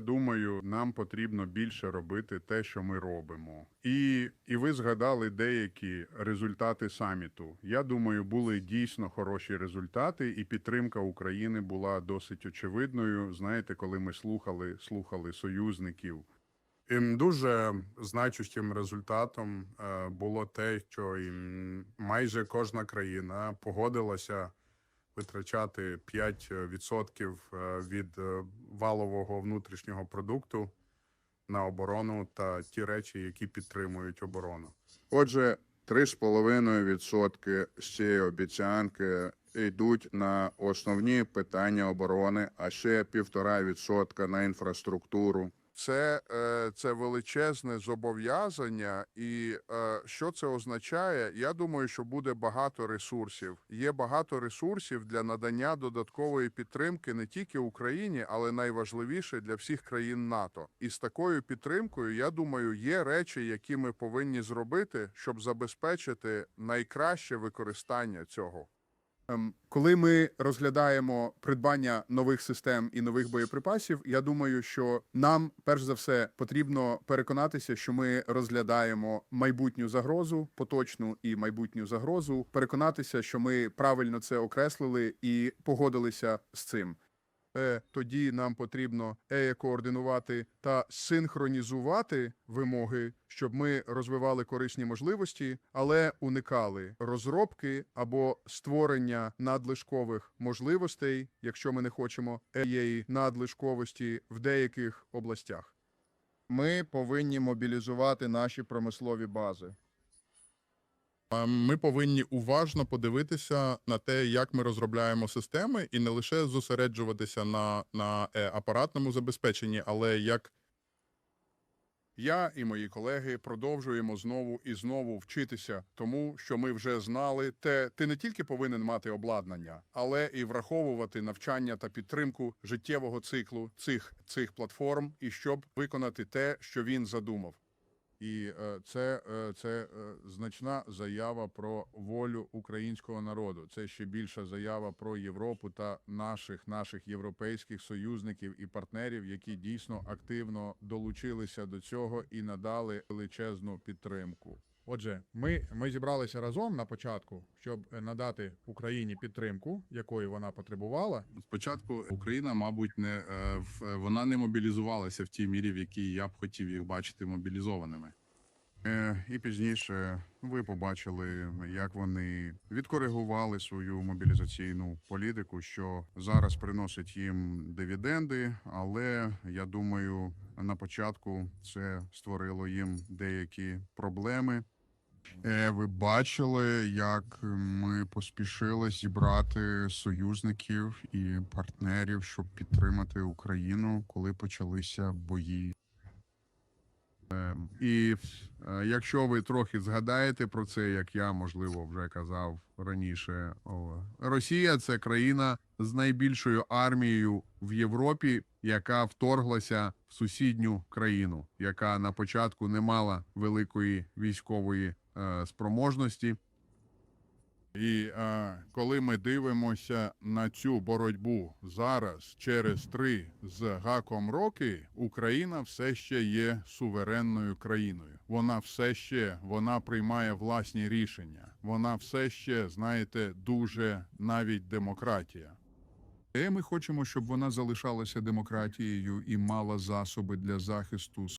Думаю, нам потрібно більше робити те, що ми робимо. І, і ви згадали деякі результати саміту. Я думаю, були дійсно хороші результати, і підтримка України була досить очевидною. Знаєте, коли ми слухали, слухали союзників. І дуже значущим результатом е, було те, що майже кожна країна погодилася витрачати 5% е, від е, валового внутрішнього продукту на оборону та ті речі, які підтримують оборону. Отже, 3,5% з цієї обіцянки йдуть на основні питання оборони, а ще 1,5% на інфраструктуру. Це, е, це величезне зобов'язання, і е, що це означає? Я думаю, що буде багато ресурсів. Є багато ресурсів для надання додаткової підтримки не тільки Україні, але найважливіше для всіх країн НАТО. І з такою підтримкою, я думаю, є речі, які ми повинні зробити, щоб забезпечити найкраще використання цього. Ем, Коли ми розглядаємо придбання нових систем і нових боєприпасів, я думаю, що нам перш за все потрібно переконатися, що ми розглядаємо майбутню загрозу, поточну і майбутню загрозу, переконатися, що ми правильно це окреслили і погодилися з цим. Е, тоді нам потрібно е, координувати та синхронізувати вимоги, щоб ми розвивали корисні можливості, але уникали розробки або створення надлишкових можливостей, якщо ми не хочемо цієї надлишковості в деяких областях. Ми повинні мобілізувати наші промислові бази. Ми повинні уважно подивитися на те, як ми розробляємо системи, і не лише зосереджуватися на, на е, апаратному забезпеченні, але як Я і мої колеги продовжуємо знову і знову вчитися тому, що ми вже знали. Те ти не тільки повинен мати обладнання, але і враховувати навчання та підтримку життєвого циклу цих цих платформ, і щоб виконати те, що він задумав. І е, це, е, це е, значна заява про волю українського народу. Це ще більша заява про Європу та наших наших європейських союзників і партнерів, які дійсно активно долучилися до цього і надали величезну підтримку. Отже, ми, ми зібралися разом на початку, щоб е, надати Україні підтримку, якої вона потребувала, спочатку Україна, мабуть, не е, в- вона не мобілізувалася в тій мірі, в якій я б хотів їх бачити мобілізованими. Е, І пізніше ви побачили, як вони відкоригували свою мобілізаційну політику, що зараз приносить їм дивіденди. Але я думаю, на початку це створило їм деякі проблеми. Е, Ви бачили, як ми поспішили зібрати союзників і партнерів, щоб підтримати Україну, коли почалися бої. Е, І е, якщо ви трохи згадаєте про це, як я можливо вже казав раніше, Росія це країна з найбільшою армією в Європі, яка вторглася в сусідню країну, яка на початку не мала великої військової спроможності. І е, коли ми дивимося на цю боротьбу зараз, через три з гаком роки, Україна все ще є суверенною країною. Вона все ще вона приймає власні рішення. Вона все ще, знаєте, дуже навіть демократія. Ми хочемо, щоб вона залишалася демократією і мала засоби для захисту